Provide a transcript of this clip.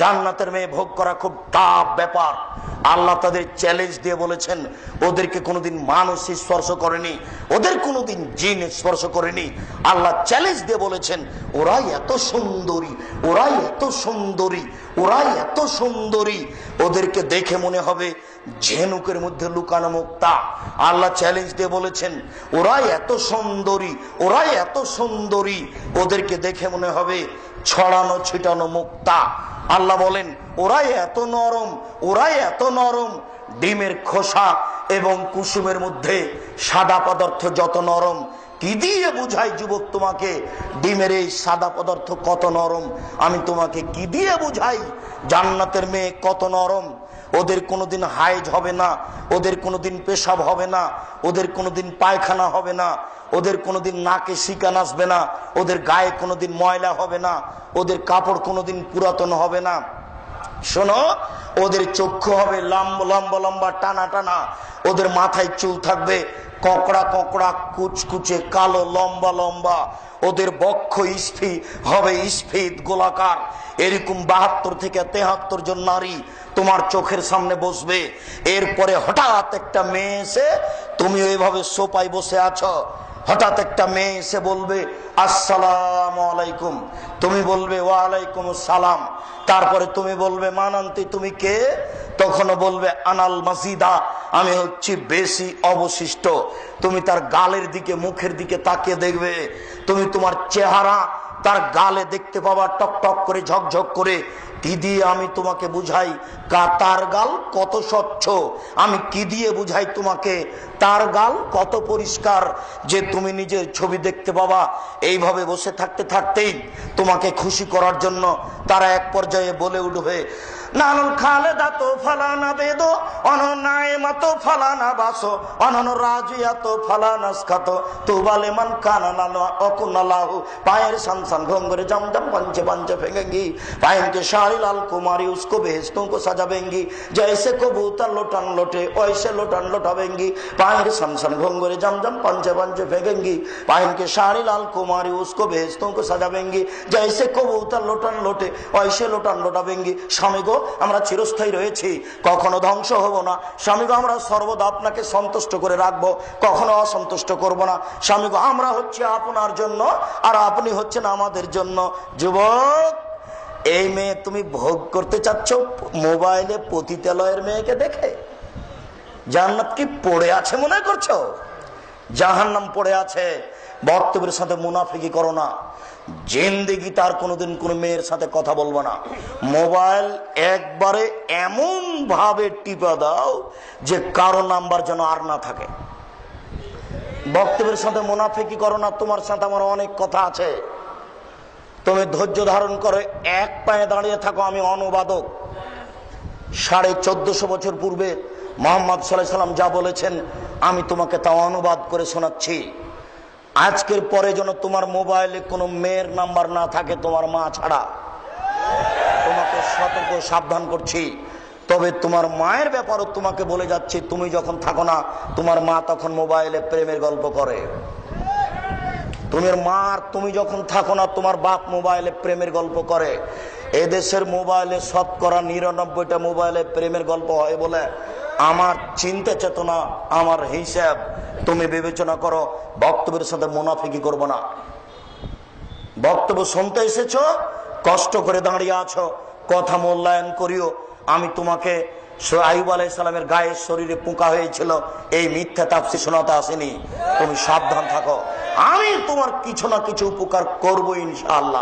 জান্নাতের মেয়ে ভোগ করা খুব টাফ ব্যাপার। আল্লাহ তাদের চ্যালেঞ্জ দিয়ে বলেছেন, ওদেরকে কোনোদিন মানুষ স্পর্শ করেনি, ওদের কোনোদিন জিন স্পর্শ করেনি। আল্লাহ চ্যালেঞ্জ দিয়ে বলেছেন, ওরাই এত সুন্দরী, ওরাই এত সুন্দরী, ওরাই এত সুন্দরী। ওদেরকে দেখে মনে হবে ঝেনুকের মধ্যে লুকানো মুক্তা। আল্লাহ চ্যালেঞ্জ দিয়ে বলেছেন, ওরাই এত সুন্দরী, ওরাই এত সুন্দরী। ওদেরকে দেখে মনে হবে ছড়ানো ছিটানো মুক্তা। আল্লাহ বলেন, ওরাই এত নরম, ওরাই এত নরম। ডিমের খোসা এবং কুসুমের মধ্যে সাদা পদার্থ যত নরম কি দিয়ে বুঝাই যুবক তোমাকে? ডিমের এই সাদা পদার্থ কত নরম? আমি তোমাকে কি দিয়ে বুঝাই? জান্নাতের মেয়ে কত নরম? ওদের কোনোদিন হাইজ হবে না, ওদের কোনোদিন পেশাব হবে না, ওদের কোনোদিন পায়খানা হবে না, ওদের কোনোদিন নাকে শিকান আসবে না, ওদের গায়ে কোনোদিন ময়লা হবে না, ওদের কাপড় কোনোদিন পুরাতন হবে না। শোনো, ওদের চক্ষু হবে লম্বা লম্বা লম্বা টানা টানা, ওদের মাথায় চুল থাকবে ককড়া ককড়া কুচকুচে কালো, লম্বা লম্বা। ওদের বক্ষ স্ফি হবে স্ফিত গোলাকার। এরকম বাহাত্তর থেকে তেহাত্তর জন নারী তোমার চোখের সামনে বসবে। এরপরে হঠাৎ একটা মেয়ে এসে তুমি ওইভাবে সোপায় বসে আছো? হঠাৎ একটা মেয়ে এসে বলবে, আসসালাম আলাইকুম। তুমি বলবে, ওয়ালাইকুম সালাম তারপরে তুমি বলবে, মানান্তি, তুমি কে? তখনও বলবে, আনাল মাসিদা আমি হচ্ছি বেশি অবশিষ্ট। তুমি তার গালের দিকে, মুখের দিকে তাকিয়ে দেখবে, তুমি তোমার চেহারা তার গালে দেখতে পাবা টক টক করে, ঝকঝক করে। কি দিয়ে আমি তোমাকে বুঝাই? কা তার গাল কত স্বচ্ছ। আমি কি দিয়ে বুঝাই তোমাকে? তার গাল কত পরিষ্কার যে তুমি নিজের ছবি দেখতে পাবা। এইভাবে বসে থাকতে থাকতেই তোমাকে খুশি করার জন্য তারা এক পর্যায়ে বলে উঠবে নানুল খালেদা তো ফালানা বেদো অননায়মা ফালানা বাসো, অনন রাজিয়া তো ফালানাস খাতো তুবালে মান কানা নানো অকুনালাহু পায়ের সানসান ঘঙ্গরে জমজম পঞ্চে পঞ্চে ফেঙ্গেঙ্গি পায়েনকে শাড়ি লাল কুমারী, উসকো বেহেস্তো সাজাবেঙ্গি। জয়সে কবুতর লোটান লোটে ওইসে লোটান লোটাবেঙ্গি। পায়ের সানসান ঘঙ্গরে জমজম পঞ্চে পঞ্চে ফেঙ্গেঙ্গি পায়েনকে শাড়ি লাল কুমারী, উসকো বেহেস্তো সাজাবেঙ্গি। জয়সে কবুতর লোটান লোটে ওইসে লোটান লোটাবেঙ্গি। স্বামী গো আমরা চিরস্থায়ী রয়েছি। কখনো ধ্বংস হব না। স্বামী গো আমরা সর্বদা আপনাকে সন্তুষ্ট করে রাখব। কখনো অসন্তুষ্ট করব না। স্বামী গো আমরা হচ্ছে আপনার জন্য আর আপনি হচ্ছেন আমাদের জন্য। যুবক, এই মেয়ে তুমি ভোগ করতে চাচ্ছ মোবাইলে পতিতালয়ের মেয়েকে দেখে? জান্নাত কি পড়ে আছে মনে করছ? জাহান্নাম পড়ে আছে। বক্তব্যের সাথে মুনাফিকি করো না। জিন্দিগি তার কোনোদিন কোনো মেয়ের সাথে কথা বলব না। মোবাইল একবারে এমন ভাবে টিপা দাও যে কারও নাম্বার যেন আর না থাকে। বক্তব্যের সাথে মুনাফিকি করো না, তোমার সাথে আমার অনেক কথা আছে। তুমি ধৈর্য ধারণ করে এক পায়ে দাঁড়িয়ে থাকো, আমি অনুবাদক। সাড়ে চোদ্দশো বছর পূর্বে মোহাম্মদ সাল্লাহ সাল্লাম যা বলেছেন, আমি তোমাকে তা অনুবাদ করে শোনাচ্ছি। আজকের পরে যেন তোমার মোবাইলে কোনো মেয়ের নাম্বার না থাকে তোমার মা ছাড়া। তোমাকে সতর্ক, সাবধান করছি। তবে তোমার মায়ের ব্যাপারও তোমাকে বলে যাচ্ছি, তুমি যখন থাকো না, তোমার মা তখন মোবাইলে প্রেমের গল্প করে। তোমার মা তুমি যখন থাকো না, তোমার বাপ মোবাইলে প্রেমের গল্প করে। এদেশের মোবাইলে শতকরা নিরানব্বইটা মোবাইলে প্রেমের গল্প হয় বলে আমার চিন্তা চেতনা, আমার হিসাব তুমি বিবেচনা করো, বক্তব্যের সাথে মুনাফিকি করব না। বক্তব্য শুনতে এসেছ, কষ্ট করে দাঁড়িয়ে আছো, কথা মূল্যায়ন করিও। আমি তোমাকে আইব আলাইসালামের গায়ের শরীরে পোকা হয়েছিল, এই মিথ্যা তাপসি শোনাতে আসেনি। তুমি সাবধান থাকো। আমি তোমার কিছু না কিছু উপকার করব ইনশাআল্লাহ।